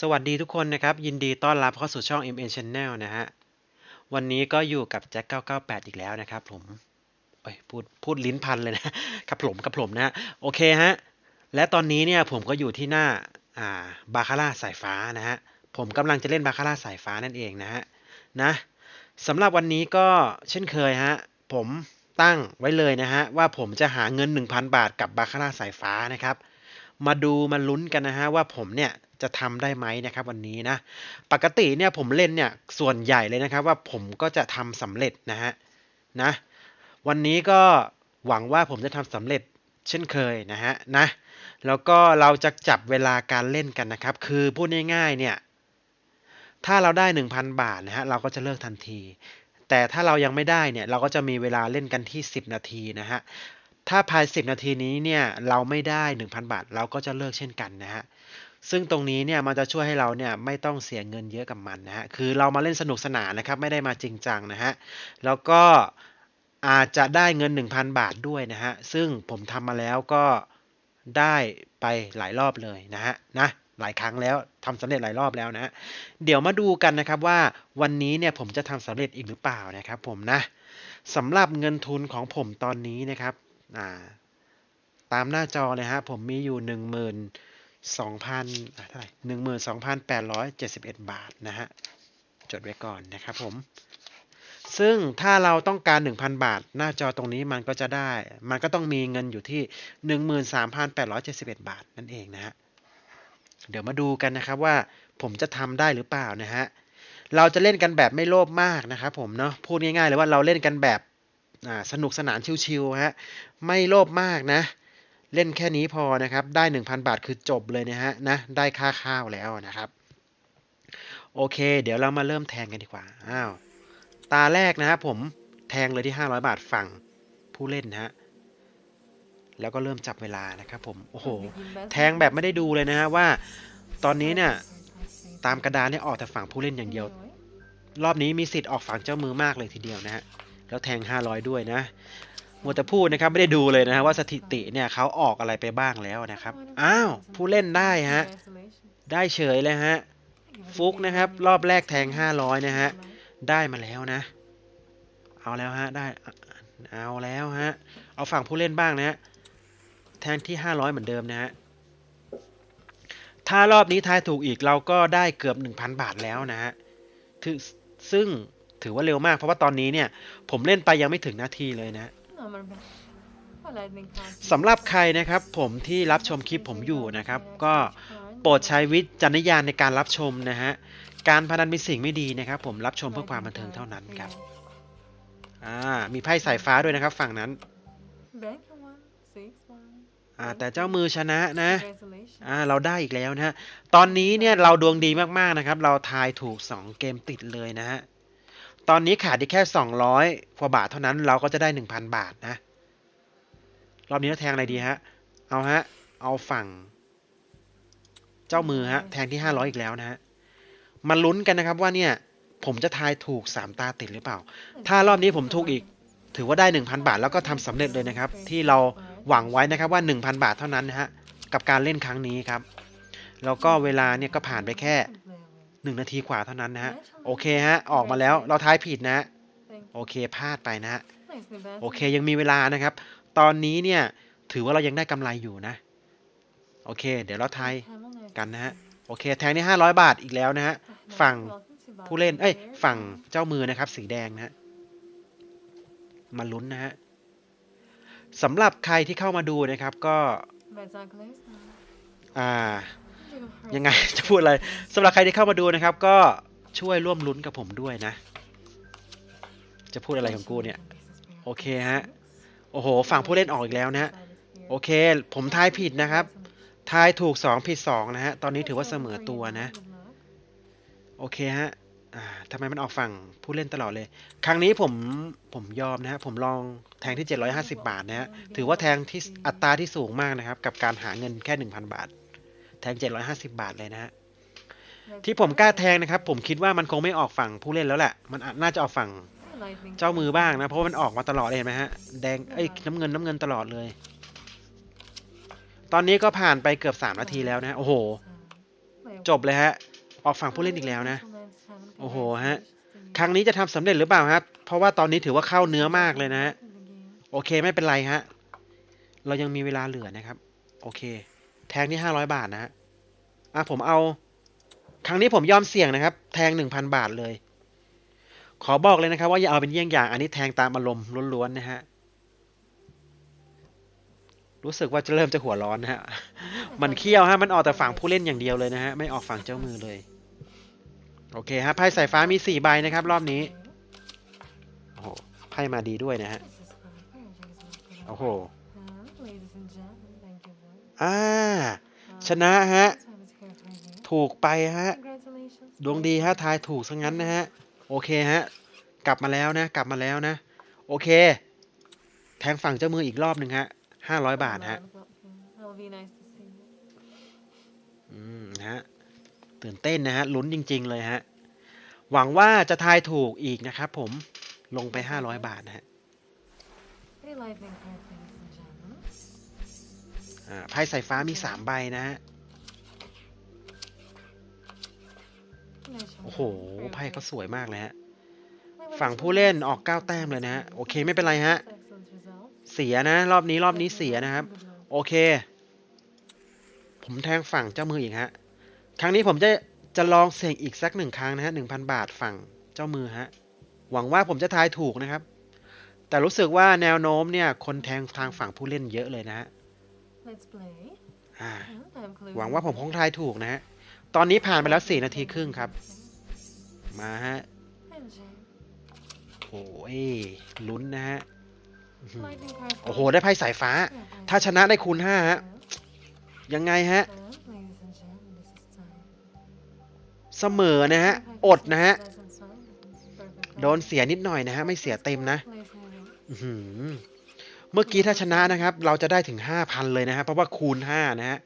สวัสดีทุกคนนะครับ ยินดีต้อนรับเข้าสู่ช่อง MN Channel นะฮะ วันนี้ก็อยู่กับแจ็ค998 อีกแล้วนะครับผมเอ้ยพูดพูดลิ้นพันเลยนะครับผมกับผมนะฮะโอเคฮะ และตอนนี้เนี่ยผมก็อยู่ที่หน้าอ่าบาคาร่าสายฟ้านะฮะ ผมกำลังจะเล่นบาคาร่าสายฟ้านั่นเองนะฮะนะสำหรับวันนี้ก็เช่นเคยฮะ ผมตั้งไว้เลยนะฮะ ว่าผมจะหาเงิน 1,000 บาทกับบาคาร่าสายฟ้านะครับ มาดูมาลุ้นกันนะฮะว่าผมเนี่ย จะทำได้ไหมนะครับวันนี้นะปกติเนี่ยผมเล่นเนี่ยส่วนใหญ่เลยนะครับ ว่าผมก็จะทำสำเร็จนะฮะนะวันนี้ก็หวังว่าผมจะทำสำเร็จเช่นเคยนะฮะนะแล้วก็เราจะจับเวลาการเล่นกันนะครับ คือพูดง่ายๆเนี่ยถ้าเราได้ 1,000 บาทนะฮะเราก็จะเลิกทันที แต่ถ้าเรายังไม่ได้เนี่ยเราก็จะมีเวลาเล่นกันที่ 10 นาทีนะฮะถ้าภาย 10 นาทีนี้เนี่ยเราไม่ได้ 1,000 บาท เราก็จะเลิกเช่นกันนะฮะ ซึ่งตรงนี้เนี่ยมันจะช่วยให้เราเนี่ยไม่ต้องเสียเงินเยอะกับมันนะฮะ คือเรามาเล่นสนุกสนานนะครับ ไม่ได้มาจริงจังนะฮะ แล้วก็อาจจะได้เงิน 1,000 บาทด้วยนะฮะ ซึ่งผมทำมาแล้วก็ได้ไปหลายรอบเลยนะฮะนะหลายครั้งแล้วทำสำเร็จหลายรอบแล้วนะฮะเดี๋ยวมาดูกันนะครับว่าวันนี้เนี่ยผมจะทำสำเร็จอีกหรือเปล่านะครับ ผมนะสำหรับเงินทุนของผมตอนนี้นะครับอ่าตามหน้าจอเลยฮะผมมีอยู่หนึ่งหมื่ นสองพันเท่าไหร่หนึ่งหมื่นสองพันแปดร้อยเจ็ดสิบเอ็ดบาทนะฮะ จดไว้ก่อนนะครับผม ซึ่งถ้าเราต้องการ 1,000 บาท หน้าจอตรงนี้มันก็จะได้ มันก็ต้องมีเงินอยู่ที่ 13,871 บาทนั่นเองนะฮะ เดี๋ยวมาดูกันนะครับว่าผมจะทำได้หรือเปล่านะฮะ เราจะเล่นกันแบบไม่โลภมากนะครับผมเนาะ พูดง่ายๆเลยว่าเราเล่นกันแบบสนุกสนานชิวๆฮะ ไม่โลภมากนะ เล่นแค่นี้พอนะครับ ได้ 1,000 บาทคือจบเลยนะฮะนะได้ค่าข้าวแล้วนะครับ โอเค เดี๋ยวเรามาเริ่มแทงกันดีกว่าอ้าวตาแรกนะครับผมแทงเลยที่ 500 บาทฝั่งผู้เล่นนะฮะแล้วก็เริ่มจับเวลานะครับผมโอ้โห แทงแบบไม่ได้ดูเลยนะฮะว่า ตอนนี้เนี่ยตามกระดานเนี่ยออกแต่ฝั่งผู้เล่นอย่างเดียว รอบนี้มีสิทธิ์ออกฝั่งเจ้ามือมากเลยทีเดียวนะฮะแล้วแทง 500 ด้วยนะ มัวแต่พูดนะครับไม่ได้ดูเลยนะฮะว่าสถิติเนี่ยเขาออกอะไรไปบ้างแล้วนะครับ อ้าว ผู้เล่นได้ฮะ ได้เฉยเลยฮะ ฟุกนะครับ รอบแรกแทง 500 นะฮะ ได้มาแล้วนะ เอาแล้วฮะ ได้ เอาแล้วฮะ เอาฝั่งผู้เล่นบ้างนะฮะ แทนที่ 500 เหมือนเดิมนะฮะ ถ้ารอบนี้ทายถูกอีกเราก็ได้เกือบ 1,000 บาทแล้วนะฮะถือซึ่งถือว่าเร็วมากเพราะว่าตอนนี้เนี่ย ผมเล่นไปยังไม่ถึงนาทีเลยนะ สำหรับใครนะครับผมที่รับชมคลิปผมอยู่นะครับ ก็โปรดใช้วิจารณญาณในการรับชมนะฮะการพนันเป็นสิ่งไม่ดีนะครับ ผมรับชมเพื่อความบันเทิงเท่านั้นครับอ่ามีไพ่สายฟ้าด้วยนะครับ ฝั่งนั้นอ่าแต่เจ้ามือชนะนะอ่าเราได้อีกแล้วนะฮะตอนนี้เนี่ยเราดวงดีมากๆนะครับ เราทายถูก 2 เกมติดเลยนะฮะ ตอนนี้ขาดอีกแค่ 200กว่าบาทเท่านั้นเราก็จะได้ 1,000 บาทนะ รอบนี้เราแทงอะไรดีฮะ เอาฮะ เอาฝั่ง เจ้ามือฮะ แทงที่ 500 อีกแล้วนะฮะ มาลุ้นกันนะครับว่าเนี่ย ผมจะทายถูก 3 ตาติดหรือเปล่า ถ้ารอบนี้ผมถูกอีก ถือว่าได้ 1,000 บาทแล้วก็ทำสำเร็จเลยนะครับ ที่เราหวังไว้นะครับว่า 1,000 บาทเท่านั้นนะฮะ กับการเล่นครั้งนี้ครับ แล้วก็เวลาเนี่ยก็ผ่านไปแค่ 1นาทีกว่าเท่านั้นนะฮะ โอเคฮะ ออกมาแล้วเราทายผิดนะฮะโอเคพลาดไปนะฮะ โอเคยังมีเวลานะครับ ตอนนี้เนี่ยถือว่าเรายังได้กำไรอยู่นะ โอเค เดี๋ยวเราทายกันนะฮะ โอเค แทงที่500บาทอีกแล้วนะฮะ ฝั่งผู้เล่น เอ้ย ฝั่งเจ้ามือนะครับ สีแดงนะฮะ มาลุ้นนะฮะสำหรับใครที่เข้ามาดูนะครับก็อ่า ยังไง จะพูดอะไรสำหรับใครที่เข้ามาดูนะครับ ก็ช่วยร่วมลุ้นกับผมด้วยนะ จะพูดอะไรของกูเนี่ย โอเคฮะ โอ้โห ฝั่งผู้เล่นออกอีกแล้วนะฮะ โอเค ผมทายผิดนะครับ ทายถูก 2 ผิด 2 นะฮะ ตอนนี้ถือว่าเสมอตัวนะ โอเคฮะทำไมมันออกฝั่งผู้เล่นตลอดเลย ครั้งนี้ผมผมยอมนะฮะ ผมลองแทงที่ 750 บาทนะฮะ ถือว่าแทงที่อัตราที่สูงมากนะครับ กับการหาเงินแค่ 1,000 บาท ทง 750 บาทเลยนะฮะที่ผมกล้าแทงนะครับ ผมคิดว่ามันคงไม่ออกฝั่งผู้เล่นแล้วแหละ มันอาจน่าจะออกฝั่งเจ้ามือบ้างนะ เพราะว่ามันออกมาตลอดเลยเห็นไหมฮะ แดงเอ้ยน้ำเงินน้ำเงินตลอดเลย ตอนนี้ก็ผ่านไปเกือบ3นาทีแล้วนะ โอ้โห จบเลยฮะ ออกฝั่งผู้เล่นอีกแล้วนะ โอ้โหฮะ ครั้งนี้จะทำสำเร็จหรือเปล่าครับ เพราะว่าตอนนี้ถือว่าเข้าเนื้อมากเลยนะฮะ โอเคไม่เป็นไรฮะ เรายังมีเวลาเหลือนะครับ โอเค แทงที่ห้าร้อยบาทนะฮะอะผมเอา ครั้งนี้ผมยอมเสี่ยงนะครับ แทงหนึ่งพันบาทเลย ขอบอกเลยนะครับ ว่าอย่าเอาเป็นเยี่ยงอย่าง อันนี้แทงตามอารมณ์ล้วนๆนะฮะ รู้สึกว่าจะเริ่มจะหัวร้อนนะฮะ มันเคี้ยวฮะ มันออกแต่ฝั่งผู้เล่นอย่างเดียวเลยนะฮะ ไม่ออกฝั่งเจ้ามือเลย โอเคฮะ ไพ่สายฟ้ามีสี่ใบนะครับ รอบนี้ โอ้โห ไพ่มาดีด้วยนะฮะ โอ้โหอ่า ชนะฮะ ถูกไปฮะ ดวงดีฮะ ทายถูกซะงั้นนะฮะ โอเคฮะ กลับมาแล้วนะ กลับมาแล้วนะ โอเค แทงฝั่งเจ้ามืออีกรอบหนึ่งฮะห้าร้อยบาทฮะ อืมฮะ ตื่นเต้นนะฮะ ลุ้นจริง ๆ เลยฮะ หวังว่าจะทายถูกอีกนะครับผม ลงไปห้าร้อยบาทนะฮะอ่า ไพ่สายฟ้ามีสามใบนะฮะโอ้โหไพ่เขาสวยมากเลยฮะฝั่งผู้เล่นออกเก้าแต้มเลยนะฮะโอเคไม่เป็นไรฮะ เสียนะ รอบนี้รอบนี้เสียนะครับ โอเค ผมแทงฝั่งเจ้ามืออีกฮะ ครั้งนี้ผมจะจะลองเสี่ยงอีกสักหนึ่งครั้งนะฮะหนึ่งพันบาทฝั่งเจ้ามือฮะ หวังว่าผมจะทายถูกนะครับ แต่รู้สึกว่าแนวโน้มเนี่ย คนแทงทางฝั่งผู้เล่นเยอะเลยนะฮะ อ่าหวังว่าผมคงทายถูกนะฮะ ตอนนี้ผ่านไปแล้วสี่นาทีครึ่งครับ มาฮะโอ้ยลุ้นนะฮะอื้อหือโอ้โห ได้ไพ่สายฟ้า ถ้าชนะได้คูณห้าฮะ ยังไงฮะเสมอนะฮะ อดนะฮะ โดนเสียนิดหน่อยนะฮะ ไม่เสียเต็มนะ อื้อหือเมื่อกี้ถ้าชนะนะครับ เราจะได้ถึงห้าพันเลยนะฮะเพราะว่าคูณห้านะฮะ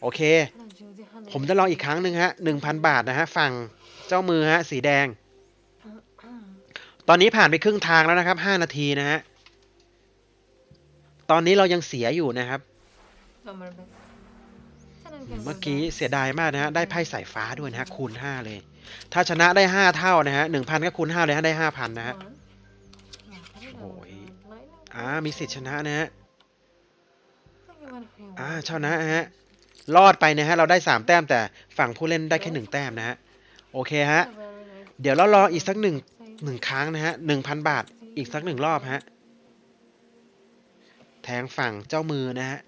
โอเค ผมจะลองอีกครั้งหนึ่งฮะหนึ่งพันบาทนะฮะ ฝั่งเจ้ามือฮะ สีแดง ตอนนี้ผ่านไปครึ่งทางแล้วนะครับห้านาทีนะฮะ ตอนนี้เรายังเสียอยู่นะครับ เมื่อกี้เสียดายมากนะฮะ ได้ไพ่สายฟ้าด้วยนะฮะ คูณห้าเลย ถ้าชนะได้ห้าเท่านะฮะหนึ่งพันก็คูณห้าเลยฮะ ได้ห้าพันนะฮะ อ่ามีสิทธิ์ชนะนะฮะอ่าชนะฮะรอดไปนะฮะเราได้สามแต้มแต่ฝั่งผู้เล่นได้แค่หนึ่งแต้มนะฮะโอเคฮะเดี๋ยวเรารออีกสักหนึ่งหนึ่งครั้งนะฮะหนึ่งพันบาทอีกสักหนึ่งรอบฮะแทงฝั่งเจ้ามือนะฮะ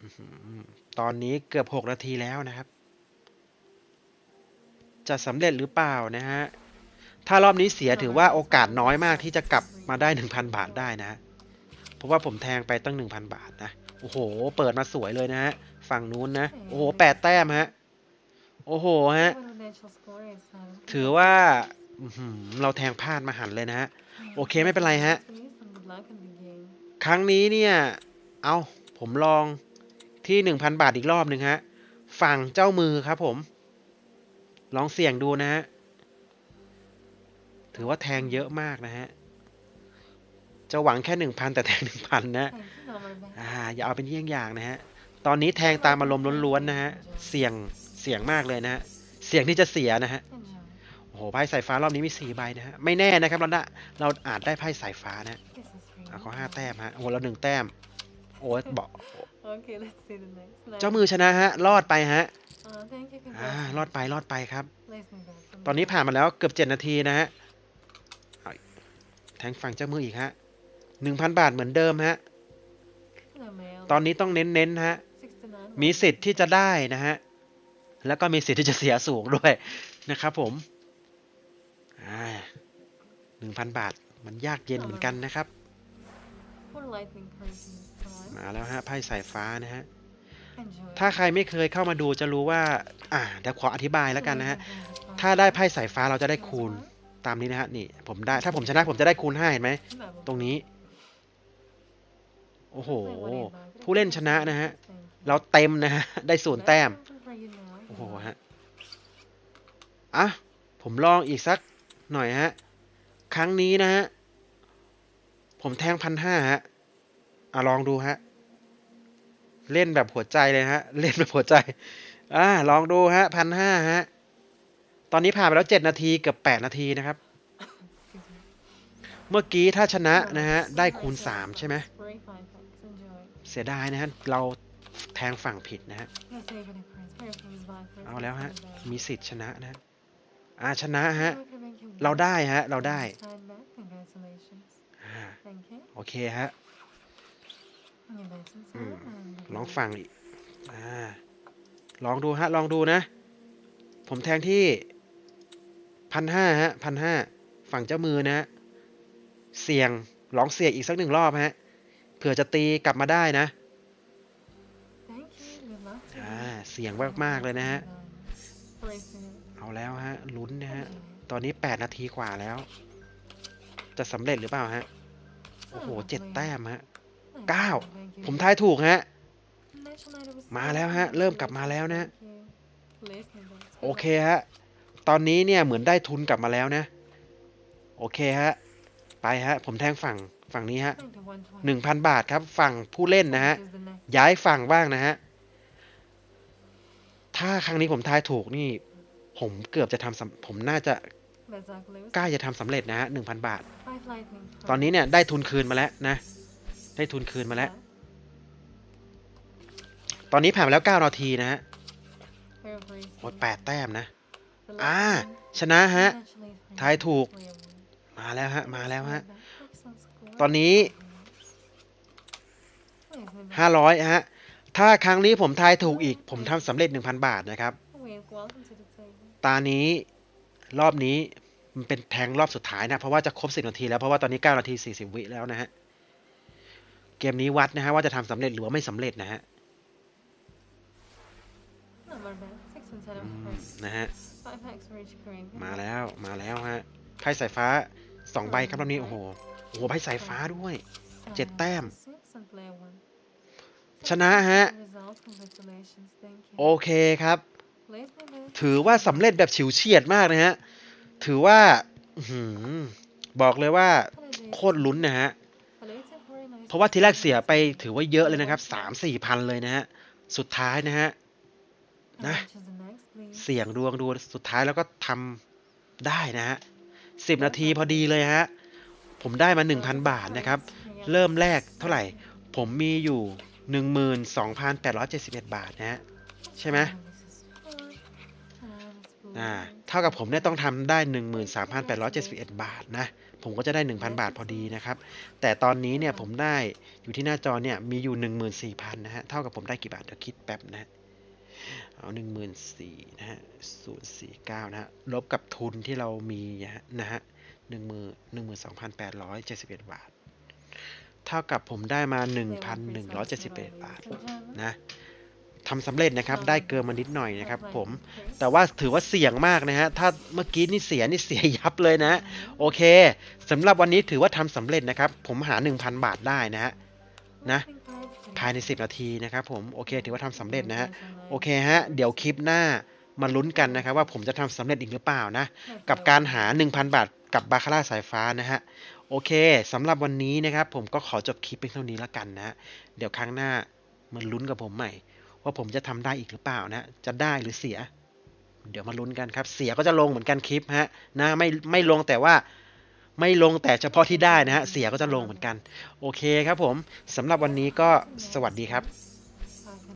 อื้อหือตอนนี้เกือบหกนาทีแล้วนะครับ จะสำเร็จหรือเปล่านะฮะ ถ้ารอบนี้เสียถือว่าโอกาสน้อยมากที่จะกลับมาได้หนึ่งพันบาทได้นะ เพราะว่าผมแทงไปตั้งหนึ่งพันบาทนะ โอ้โห เปิดมาสวยเลยนะฮะ ฝั่งนู้นนะ โอ้โหแปดแต้มฮะ โอ้โหฮะ ถือว่าอื้อหือเราแทงพลาดมาหันเลยนะฮะ โอเคไม่เป็นไรฮะ ครั้งนี้เนี่ย เอาผมลองที่หนึ่งพันบาทอีกรอบหนึ่งฮะ ฝั่งเจ้ามือครับผม ลองเสี่ยงดูนะฮะ ถือว่าแทงเยอะมากนะฮะ จะหวังแค่หนึ่งพันแต่แทงหนึ่งพันนะอ่า อย่าเอาเป็นเยี่ยงอย่างนะฮะ ตอนนี้แทงตามอารมณ์ล้วนๆนะฮะ เสี่ยง เสี่ยงมากเลยนะฮะ เสี่ยงที่จะเสียนะฮะ โอ้โห ไพ่สายฟ้ารอบนี้มีสี่ใบนะฮะ ไม่แน่นะครับเราได้เราอาจได้ไพ่สายฟ้านะอะเขาห้าแต้มฮะ โอ้โหเราหนึ่งแต้ม โอ้ยบอก Okay, let's see the next. เจ้ามือชนะฮะ รอดไปฮะ Uh, thank you. อ่ารอดไป รอดไปครับ Place me back. ตอนนี้ผ่านมาแล้วเกือบเจ็ดนาทีนะฮะเอา แทงฝั่งเจ้ามืออีกฮะหนึ่งพันบาทเหมือนเดิมฮะ ตอนนี้ต้องเน้นๆฮะ มีสิทธิ์ที่จะได้นะฮะ แล้วก็มีสิทธิ์ที่จะเสียสูงด้วยนะครับผมหนึ่งพันบาทมันยากเย็นเหมือนกันนะครับ มาแล้วฮะไพ่สายฟ้านะฮะ ถ้าใครไม่เคยเข้ามาดูจะรู้ว่า อ่าเดี๋ยวขออธิบายแล้วกันนะฮะ ถ้าได้ไพ่สายฟ้าเราจะได้คูณ ตามนี้นะฮะนี่ผมได้ถ้าผมชนะผมจะได้คูณห้าเห็นไหมตรงนี้ โอ้โห ผู้เล่นชนะนะฮะ เราเต็มนะฮะ ได้ศูนย์แต้ม โอ้โหฮะ อะ ผมลองอีกสักหน่อยฮะ ครั้งนี้นะฮะ ผมแทงพันห้าฮะ อะ ลองดูฮะ เล่นแบบหัวใจเลยฮะ เล่นแบบหัวใจ อ่าลองดูฮะพันห้าฮะ อนนี้ผ่านไปแล้วเจ็ดนาทีเกือบแปดนาทีนะครับ เมื่อกี้ถ้าชนะนะฮะได้คูณสามใช่ไหมเสียดายนะฮะเราแทงฝั่งผิดนะฮะเอาแล้วฮะมีสิทธิ์ชนะนะฮะอ่าชนะฮะเราได้ฮะเราได้โอเคฮะอลองฟังอีกอ่าลองดูฮะลองดูนะ ผมแทงที่ พันห้าฮะพันห้าฝั่งเจ้ามือนะฮะเสี่ยงลองเสี่ยงอีกสักหนึ่งรอบฮะเผื่อจะตีกลับมาได้นะ Thank you. Good luck to อ่า you. เสี่ยงมากๆเลยนะฮะ Placing it. เอาแล้วฮะลุ้นนะฮะ Enjoy. ตอนนี้แปดนาทีกว่าแล้ว จะสำเร็จหรือเปล่าฮะโอ้โหเจ็ดแต้มฮะ Thank เก้า you. Thank you. ผมทายถูกฮะ Mention item was มาแล้วฮะ selected. เริ่มกลับมาแล้วนะ Thank you. Listening then. โอเคฮะ ตอนนี้เนี่ยเหมือนได้ทุนกลับมาแล้วนะ โอเคฮะ ไปฮะ ผมแทงฝั่งฝั่งนี้ฮะหนึ่งพันบาทครับ ฝั่งผู้เล่นนะฮะ ย้ายฝั่งบ้างนะฮะ ถ้าครั้งนี้ผมทายถูกนี่ ผมเกือบจะทำผมน่าจะกล้าจะทำสำเร็จนะฮะหนึ่งพันบาท ตอนนี้เนี่ยได้ทุนคืนมาแล้วนะ ได้ทุนคืนมาแล้ว ตอนนี้ผ่านไปแล้วเก้านาทีนะฮะ Very brief. โอ้ยแปดแต้มนะ อ่า ชนะฮะ ทายถูก มาแล้วฮะ มาแล้วฮะ ตอนนี้ห้าร้อยฮะ ถ้าครั้งนี้ผมทายถูกอีก ผมทำสำเร็จหนึ่งพันบาทนะครับ ตานี้รอบนี้มันเป็นแทงรอบสุดท้ายนะ เพราะว่าจะครบสิบนาทีแล้ว เพราะว่าตอนนี้เก้านาทีสี่สิบวิแล้วนะฮะ เกมนี้วัดนะฮะว่าจะทำสำเร็จหรือว่าไม่สำเร็จนะฮะนะฮะ Five packs for each Korean. มาแล้วมาแล้วฮะไพ่สายฟ้าสองใบครับรอบนี้ โอ้โหโอ้โหไพ่สายฟ้าด้วยเจ็ดแต้ม Six and play one. ชนะฮะ Result, congratulations. Thank you. โอเคครับ Place me there. ถือว่าสำเร็จแบบฉิวเฉียดมากนะฮะ ถือว่าอื้อหือบอกเลยว่า Holidays. โคตรลุ้นนะฮะ Holidays are very nice. เพราะว่าทีแรกเสียไปถือว่าเยอะเลยนะครับสามสี่พันเลยนะฮะ สุดท้ายนะฮะ นะ And choose the next, please. เสี่ยงดวงดูสุดท้ายแล้วก็ทำได้นะฮะสิบนาทีพอดีเลยฮะ ผมได้มาหนึ่งพันบาทนะครับ เริ่มแรกเท่าไหร่ ผมมีอยู่หนึ่งหมื่นสองพันแปดร้อยเจ็ดสิบเอ็ดบาทนะฮะ ใช่ไหมอ่าเท่ากับผมเนี่ยต้องทำได้หนึ่งหมื่นสามพันแปดร้อยเจ็ดสิบเอ็ดบาทนะ ผมก็จะได้หนึ่งพันบาทพอดีนะครับ แต่ตอนนี้เนี่ยผมได้อยู่ที่หน้าจอเนี่ยมีอยู่หนึ่งหมื่นสี่พันนะฮะ เท่ากับผมได้กี่บาทเดี๋ยวคิดแป๊บนะฮะ เอาหนึ่งหมื่นสี่นะฮะศูนย์สี่เก้านะฮะ ลบกับทุนที่เรามีนะฮะหนึ่งหมื่นหนึ่งหมื่นสองพันแปดร้อยเจ็ดสิบเอ็ดบาท เท่ากับผมได้มาหนึ่งพันหนึ่งร้อยเจ็ดสิบเอ็ดบาทนะทำสำเร็จนะครับ ได้เกินมานิดหน่อยนะครับผม แต่ว่าถือว่าเสี่ยงมากนะฮะ ถ้าเมื่อกี้นี่เสียนี่เสียยับเลยนะ โอเคสำหรับวันนี้ถือว่าทำสำเร็จนะครับ ผมหา 1,000 บาทได้นะฮะ นะ ภายใน 10 นาทีนะครับผมโอเค ถือว่าทำสำเร็จนะฮะโอเคฮะเดี๋ยวคลิปหน้ามาลุ้นกันนะครับ ว่าผมจะทำสำเร็จอีกหรือเปล่านะ กับการหา 1,000 บาทกับบาคาร่าสายฟ้านะฮะโอเคสำหรับวันนี้นะครับผมก็ขอจบคลิปเพียงเท่านี้แล้วกันนะฮะเดี๋ยวครั้งหน้ามาลุ้นกับผมใหม่ ว่าผมจะทำได้อีกหรือเปล่านะ จะได้หรือเสีย เดี๋ยวมาลุ้นกันครับ เสียก็จะลงเหมือนกันคลิปฮะนะไม่ไม่ลงแต่ว่า ไม่ลงแต่เฉพาะที่ได้นะฮะเสียก็จะลงเหมือนกัน โอเคครับผมสำหรับวันนี้ก็สวัสดีครับ